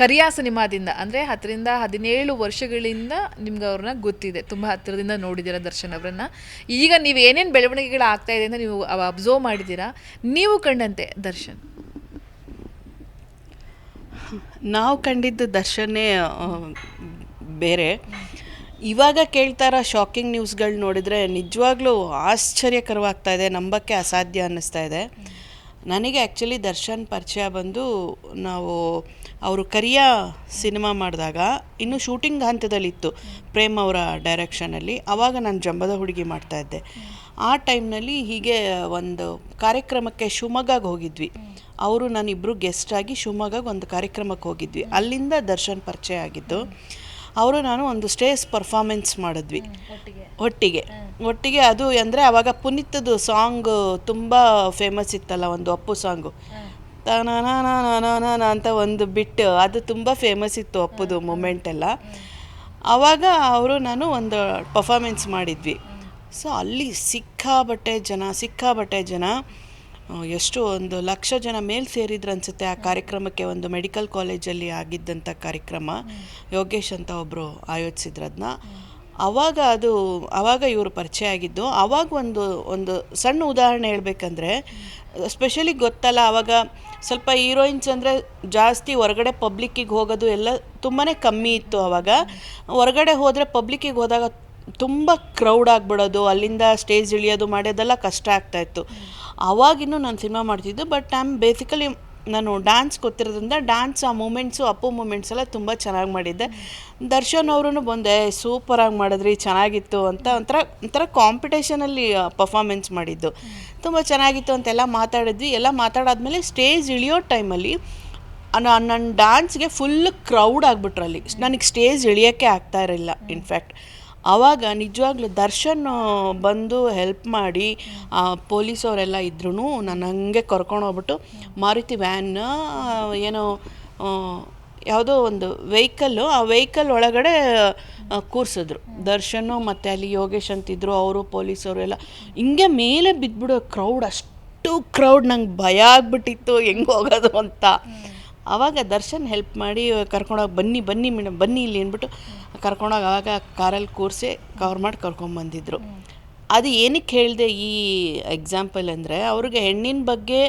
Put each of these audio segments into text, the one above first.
ಕರಿಯಾ ಸಿನಿಮಾದಿಂದ, ಅಂದರೆ ಹತ್ತರಿಂದ ಹದಿನೇಳು ವರ್ಷಗಳಿಂದ ನಿಮ್ಗೆ ಅವ್ರನ್ನ ಗೊತ್ತಿದೆ. ತುಂಬ ಹತ್ತಿರದಿಂದ ನೋಡಿದ್ದೀರ ದರ್ಶನ್ ಅವರನ್ನ. ಈಗ ನೀವು ಏನೇನು ಬೆಳವಣಿಗೆಗಳು ಆಗ್ತಾ ಇದೆ ಅಂತ ನೀವು ಅಬ್ಸರ್ವ್ ಮಾಡಿದ್ದೀರಾ? ನೀವು ಕಂಡಂತೆ ದರ್ಶನ್. ನಾವು ಕಂಡಿದ್ದು ದರ್ಶನೇ ಬೇರೆ. ಇವಾಗ ಕೇಳ್ತಾ ಇರೋ ಶಾಕಿಂಗ್ ನ್ಯೂಸ್ಗಳು ನೋಡಿದರೆ ನಿಜವಾಗ್ಲೂ ಆಶ್ಚರ್ಯಕರವಾಗ್ತಾ ಇದೆ, ನಂಬಕ್ಕೆ ಅಸಾಧ್ಯ ಅನ್ನಿಸ್ತಾ ಇದೆ. ನನಗೆ ಆ್ಯಕ್ಚುಲಿ ದರ್ಶನ್ ಪರಿಚಯ ಬಂದು ನಾವು ಅವರು ಕರಿಯಾ ಸಿನಿಮಾ ಮಾಡಿದಾಗ ಇನ್ನು ಶೂಟಿಂಗ್ ಹಂತದಲ್ಲಿತ್ತು ಪ್ರೇಮ್ ಅವರ ಡೈರೆಕ್ಷನಲ್ಲಿ. ಆವಾಗ ನಾನು ಜಂಬದ ಹುಡುಗಿ ಮಾಡ್ತಾ ಇದ್ದೆ. ಆ ಟೈಮ್ನಲ್ಲಿ ಹೀಗೆ ಒಂದು ಕಾರ್ಯಕ್ರಮಕ್ಕೆ ಶಿವಮೊಗ್ಗಗೆ ಹೋಗಿದ್ವಿ. ಅವರು ನಾನಿಬ್ಬರು ಗೆಸ್ಟ್ ಆಗಿ ಶಿವಮೊಗ್ಗಗೆ ಒಂದು ಕಾರ್ಯಕ್ರಮಕ್ಕೆ ಹೋಗಿದ್ವಿ. ಅಲ್ಲಿಂದ ದರ್ಶನ್ ಪರಿಚಯ ಆಗಿದ್ದು ಅವರು ನಾನು ಒಂದು ಸ್ಟೇಜ್ ಪರ್ಫಾರ್ಮೆನ್ಸ್ ಮಾಡಿದ್ವಿ. ಒಟ್ಟಿಗೆ. ಒಟ್ಟಿಗೆ. ಅದು ಅಂದರೆ ಅವಾಗ ಪುನೀತದು ಸಾಂಗ್ ತುಂಬ ಫೇಮಸ್ ಇತ್ತಲ್ಲ ಒಂದು ಅಪ್ಪು ಸಾಂಗು ಅಂತ ಒಂದು ಬಿಟ್ಟು ಅದು ತುಂಬ ಫೇಮಸ್ ಇತ್ತು ಅಪ್ಪುದು ಮೂಮೆಂಟ್ ಎಲ್ಲ. ಆವಾಗ ಅವರು ನಾನು ಒಂದು ಪರ್ಫಾಮೆನ್ಸ್ ಮಾಡಿದ್ವಿ. ಸೊ ಅಲ್ಲಿ ಸಿಕ್ಕಾಬಟ್ಟೆ ಜನ ಸಿಕ್ಕಾಬಟ್ಟೆ ಜನ ಎಷ್ಟು ಒಂದು ಲಕ್ಷ ಜನ ಮೇಲೆ ಸೇರಿದ್ರು ಅನ್ಸುತ್ತೆ ಆ ಕಾರ್ಯಕ್ರಮಕ್ಕೆ. ಒಂದು ಮೆಡಿಕಲ್ ಕಾಲೇಜಲ್ಲಿ ಆಗಿದ್ದಂಥ ಕಾರ್ಯಕ್ರಮ. ಯೋಗೇಶ್ ಅಂತ ಒಬ್ಬರು ಆಯೋಜಿಸಿದ್ರು ಅದನ್ನ ಆವಾಗ ಅದು ಆವಾಗ ಇವರು ಪರಿಚಯ ಆಗಿದ್ದು ಆವಾಗ ಒಂದು ಒಂದು ಸಣ್ಣ ಉದಾಹರಣೆ ಹೇಳಬೇಕಂದ್ರೆ ಸ್ಪೆಷಲಿ ಗೊತ್ತಲ್ಲ ಆವಾಗ ಸ್ವಲ್ಪ ಹೀರೋಯಿನ್ಸ್ ಅಂದರೆ ಜಾಸ್ತಿ ಹೊರಗಡೆ ಪಬ್ಲಿಕ್ಕಿಗೆ ಹೋಗೋದು ಎಲ್ಲ ತುಂಬಾ ಕಮ್ಮಿ ಇತ್ತು ಆವಾಗ ಹೊರಗಡೆ ಹೋದರೆ ಪಬ್ಲಿಕ್ಕಿಗೆ ಹೋದಾಗ ತುಂಬ ಕ್ರೌಡ್ ಆಗಿಬಿಡೋದು, ಅಲ್ಲಿಂದ ಸ್ಟೇಜ್ ಇಳಿಯೋದು ಮಾಡೋದೆಲ್ಲ ಕಷ್ಟ ಆಗ್ತಾಯಿತ್ತು ಆವಾಗಿನ್ನೂ ನಾನು ಸಿನಿಮಾ ಮಾಡ್ತಿದ್ದು ಬಟ್ ಐ ಆಮ್ ಬೇಸಿಕಲಿ ನಾನು ಡ್ಯಾನ್ಸ್ ಗೊತ್ತಿರೋದ್ರಿಂದ ಡ್ಯಾನ್ಸ್ ಆ ಮೂಮೆಂಟ್ಸು ಅಪ್ಪು ಮೂಮೆಂಟ್ಸ್ ಎಲ್ಲ ತುಂಬ ಚೆನ್ನಾಗಿ ಮಾಡಿದ್ದೆ. ದರ್ಶನ್ ಅವರು ಬಂದೆ ಸೂಪರಾಗಿ ಮಾಡಿದ್ರಿ, ಚೆನ್ನಾಗಿತ್ತು ಅಂತ ಒಂಥರ ಒಂಥರ ಕಾಂಪಿಟೇಷನಲ್ಲಿ ಪರ್ಫಾಮೆನ್ಸ್ ಮಾಡಿದ್ದು. ತುಂಬ ಚೆನ್ನಾಗಿತ್ತು ಅಂತೆಲ್ಲ ಮಾತಾಡಿದ್ವಿ. ಎಲ್ಲ ಮಾತಾಡಾದ್ಮೇಲೆ ಸ್ಟೇಜ್ ಇಳಿಯೋ ಟೈಮಲ್ಲಿ ನನ್ನ ಡ್ಯಾನ್ಸ್ಗೆ ಫುಲ್ ಕ್ರೌಡ್ ಆಗಿಬಿಟ್ರಲ್ಲಿ ನನಗೆ ಸ್ಟೇಜ್ ಇಳಿಯೋಕ್ಕೆ ಆಗ್ತಾ ಇರಲಿಲ್ಲ ಇನ್ಫ್ಯಾಕ್ಟ್ ಆವಾಗ ನಿಜವಾಗ್ಲೂ ದರ್ಶನ್ ಬಂದು ಹೆಲ್ಪ್ ಮಾಡಿ ಪೊಲೀಸವರೆಲ್ಲ ಇದ್ರೂ ನಾನು ಹಂಗೆ ಕರ್ಕೊಂಡು ಹೋಗ್ಬಿಟ್ಟು ಮಾರುತಿ ವ್ಯಾನ್ ಏನೋ ಯಾವುದೋ ಒಂದು ವೆಹಿಕಲ್ಲು ಆ ವೆಹಿಕಲ್ ಒಳಗಡೆ ಕೂರಿಸಿದ್ರು. ದರ್ಶನು ಮತ್ತು ಅಲ್ಲಿ ಯೋಗೇಶ್ ಅಂತಿದ್ರು, ಅವರು ಪೊಲೀಸವರು ಎಲ್ಲ. ಹಿಂಗೆ ಮೇಲೆ ಬಿದ್ದುಬಿಡೋ ಕ್ರೌಡ್ ಅಷ್ಟು ಕ್ರೌಡ್ ನಂಗೆ ಭಯ ಆಗ್ಬಿಟ್ಟಿತ್ತು, ಹೆಂಗೆ ಹೋಗೋದು ಅಂತ. ಆವಾಗ ದರ್ಶನ್ ಹೆಲ್ಪ್ ಮಾಡಿ ಕರ್ಕೊಂಡೋಗಿ ಬನ್ನಿ ಬನ್ನಿ ಮೇಡಮ್ ಬನ್ನಿ ಇಲ್ಲಿ ಅಂದ್ಬಿಟ್ಟು ಕರ್ಕೊಂಡೋಗಿ ಆವಾಗ ಕಾರಲ್ಲಿ ಕೂರಿಸಿ ಕವರ್ ಮಾಡಿ ಕರ್ಕೊಂಬಂದಿದ್ರು ಅದು ಏನಕ್ಕೆ ಹೇಳಿದೆ ಈ ಎಕ್ಸಾಂಪಲ್ ಅಂದರೆ ಅವ್ರಿಗೆ ಹೆಣ್ಣಿನ ಬಗ್ಗೆ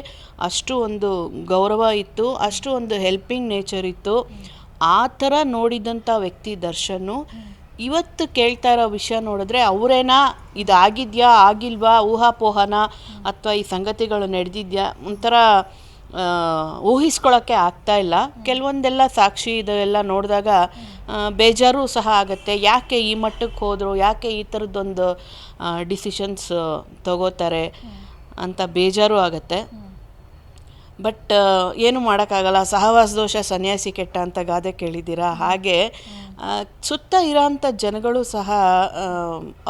ಅಷ್ಟು ಒಂದು ಗೌರವ ಇತ್ತು, ಅಷ್ಟು ಒಂದು ಹೆಲ್ಪಿಂಗ್ ನೇಚರ್ ಇತ್ತು. ಆ ಥರ ನೋಡಿದಂಥ ವ್ಯಕ್ತಿ ದರ್ಶನ್ನು ಇವತ್ತು ಕೇಳ್ತಾ ಇರೋ ವಿಷಯ ನೋಡಿದ್ರೆ ಅವರೇನಾ ಇದಾಗಿದೆಯಾ, ಆಗಿಲ್ವಾ, ಊಹಾಪೋಹನ ಅಥವಾ ಈ ಸಂಗತಿಗಳು ನಡೆದಿದ್ಯಾ ಒಂಥರ ಊಹಿಸ್ಕೊಳ್ಳೋಕ್ಕೆ ಆಗ್ತಾ ಇಲ್ಲ. ಕೆಲವೊಂದೆಲ್ಲ ಸಾಕ್ಷಿ ಇದೆಲ್ಲ ನೋಡಿದಾಗ ಬೇಜಾರು ಸಹ ಆಗುತ್ತೆ. ಯಾಕೆ ಈ ಮಟ್ಟಕ್ಕೆ ಹೋದರು, ಯಾಕೆ ಈ ಥರದ್ದೊಂದು ಡಿಸಿಷನ್ಸ್ ತಗೋತಾರೆ ಅಂತ ಬೇಜಾರು ಆಗುತ್ತೆ. ಬಟ್ ಏನು ಮಾಡೋಕ್ಕಾಗಲ್ಲ. ಸಹವಾಸ ದೋಷ, ಸನ್ಯಾಸಿ ಕೆಟ್ಟ ಅಂತ ಗಾದೆ ಕೇಳಿದ್ದೀರಾ? ಹಾಗೆ ಸುತ್ತ ಇರೋಂಥ ಜನಗಳು ಸಹ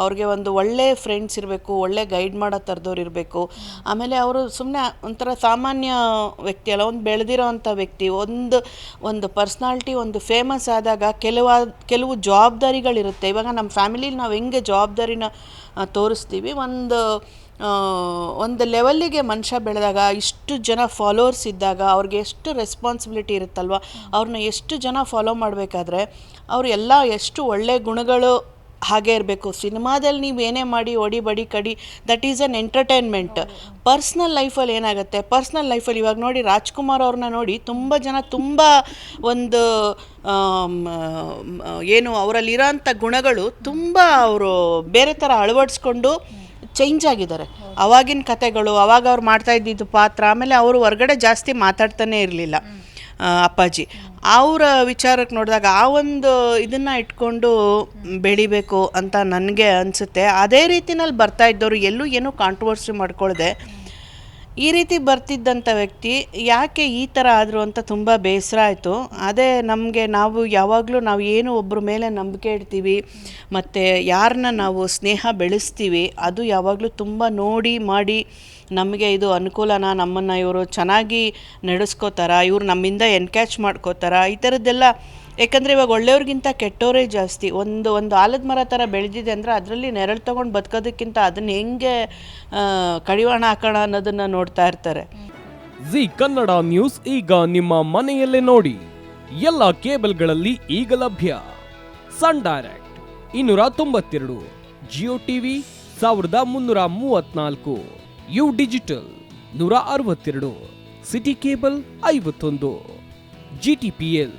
ಅವ್ರಿಗೆ ಒಂದು ಒಳ್ಳೆ ಫ್ರೆಂಡ್ಸ್ ಇರಬೇಕು, ಒಳ್ಳೆ ಗೈಡ್ ಮಾಡೋ ಥರದವ್ರು ಇರಬೇಕು. ಆಮೇಲೆ ಅವರು ಸುಮ್ಮನೆ ಒಂಥರ ಸಾಮಾನ್ಯ ವ್ಯಕ್ತಿ ಅಲ್ಲ, ಒಂದು ಬೆಳೆದಿರೋ ಅಂಥ ವ್ಯಕ್ತಿ, ಒಂದು ಒಂದು ಪರ್ಸ್ನಾಲ್ಟಿ ಒಂದು ಫೇಮಸ್ ಆದಾಗ ಕೆಲವು ಕೆಲವು ಜವಾಬ್ದಾರಿಗಳಿರುತ್ತೆ. ಇವಾಗ ನಮ್ಮ ಫ್ಯಾಮಿಲಿಲಿ ನಾವು ಹೆಂಗೆ ಜವಾಬ್ದಾರಿನ ತೋರಿಸ್ತೀವಿ? ಒಂದು ಒಂದು ಲೆವೆಲ್ಲಿಗೆ ಮನುಷ್ಯ ಬೆಳೆದಾಗ, ಇಷ್ಟು ಜನ ಫಾಲೋವರ್ಸ್ ಇದ್ದಾಗ ಅವ್ರಿಗೆ ಎಷ್ಟು ರೆಸ್ಪಾನ್ಸಿಬಿಲಿಟಿ ಇರುತ್ತಲ್ವ? ಅವ್ರನ್ನ ಎಷ್ಟು ಜನ ಫಾಲೋ ಮಾಡಬೇಕಾದ್ರೆ ಅವರೆಲ್ಲ ಎಷ್ಟು ಒಳ್ಳೆ ಗುಣಗಳು ಹಾಗೆ ಇರಬೇಕು. ಸಿನಿಮಾದಲ್ಲಿ ನೀವು ಏನೇ ಮಾಡಿ ಒಡಿ ಬಡಿ ಕಡಿ that is an entertainment personal ಲೈಫಲ್ಲಿ ಏನಾಗುತ್ತೆ? ಪರ್ಸ್ನಲ್ ಲೈಫಲ್ಲಿ ಇವಾಗ ನೋಡಿ ರಾಜ್ಕುಮಾರ್ ಅವ್ರನ್ನ ನೋಡಿ ತುಂಬ ಜನ ತುಂಬ ಒಂದು ಏನು ಅವರಲ್ಲಿರೋ ಅಂಥ ಗುಣಗಳು ತುಂಬ ಅವರು ಬೇರೆ ಥರ ಅಳವಡಿಸ್ಕೊಂಡು ಚೇಂಜ್ ಆಗಿದ್ದಾರೆ. ಅವಾಗಿನ ಕತೆಗಳು, ಅವಾಗ ಅವ್ರು ಮಾಡ್ತಾ ಇದ್ದಿದ್ದು ಪಾತ್ರ, ಆಮೇಲೆ ಅವರು ಹೊರಗಡೆ ಜಾಸ್ತಿ ಮಾತಾಡ್ತಾನೆ ಇರಲಿಲ್ಲ ಅಪ್ಪಾಜಿ. ಅವರ ವಿಚಾರಕ್ಕೆ ನೋಡಿದಾಗ ಆ ಒಂದು ಇದನ್ನು ಇಟ್ಕೊಂಡು ಬೆಳಿಬೇಕು ಅಂತ ನನಗೆ ಅನಿಸುತ್ತೆ. ಅದೇ ರೀತಿನಲ್ಲಿ ಬರ್ತಾ ಇದ್ದವರು ಎಲ್ಲೂ ಏನೂ ಕಾಂಟ್ರವರ್ಸಿ ಮಾಡ್ಕೊಳ್ದೆ. ಈ ರೀತಿ ಬರ್ತಿದ್ದಂಥ ವ್ಯಕ್ತಿ ಯಾಕೆ ಈ ಥರ ಆದರು ಅಂತ ತುಂಬ ಬೇಸರ ಆಯಿತು. ಅದೇ ನಮಗೆ ನಾವು ಯಾವಾಗಲೂ ನಾವು ಏನು ಒಬ್ಬರ ಮೇಲೆ ನಂಬಿಕೆ ಇಡ್ತೀವಿ, ಮತ್ತು ಯಾರನ್ನ ನಾವು ಸ್ನೇಹ ಬೆಳೆಸ್ತೀವಿ, ಅದು ಯಾವಾಗಲೂ ತುಂಬ ನೋಡಿ ಮಾಡಿ ನಮಗೆ ಇದು ಅನುಕೂಲನ, ನಮ್ಮನ್ನು ಇವರು ಚೆನ್ನಾಗಿ ನಡೆಸ್ಕೋತಾರ, ಇವ್ರು ನಮ್ಮಿಂದ ಎನ್ಕ್ಯಾಚ್ ಮಾಡ್ಕೋತಾರ, ಈ ಥರದ್ದೆಲ್ಲ ಯಾಕಂದರೆ ಇವಾಗ ಒಳ್ಳೆಯವ್ರಿಗಿಂತ ಕೆಟ್ಟವರೇ ಜಾಸ್ತಿ. ಒಂದು ಒಂದು ಆಲದ ಮರ ಥರ ಬೆಳೆದಿದೆ ಅಂದರೆ ಅದರಲ್ಲಿ ನೆರಳು ತಗೊಂಡು ಬದುಕೋದಕ್ಕಿಂತ ಅದನ್ನ ಹೆಂಗೆ ಕಡಿವಾಣ ಹಾಕೋಣ ಅನ್ನೋದನ್ನು ನೋಡ್ತಾ ಇರ್ತಾರೆ. ಜಿ ಕನ್ನಡ ನ್ಯೂಸ್ ಈಗ ನಿಮ್ಮ ಮನೆಯಲ್ಲೇ ನೋಡಿ. ಎಲ್ಲ ಕೇಬಲ್ಗಳಲ್ಲಿ ಈಗ ಲಭ್ಯ. ಸನ್ ಡೈರೆಕ್ಟ್ ಇನ್ನೂರ ತೊಂಬತ್ತೆರಡು, ಜಿಯೋ ಟಿವಿ ಸಾವಿರದ ಮುನ್ನೂರ ಮೂವತ್ನಾಲ್ಕು, ಯು ಡಿಜಿಟಲ್ ನೂರ ಅರವತ್ತೆರಡು, ಸಿಟಿ ಕೇಬಲ್ ಐವತ್ತೊಂದು ಜಿಟಿಪಿಎಲ್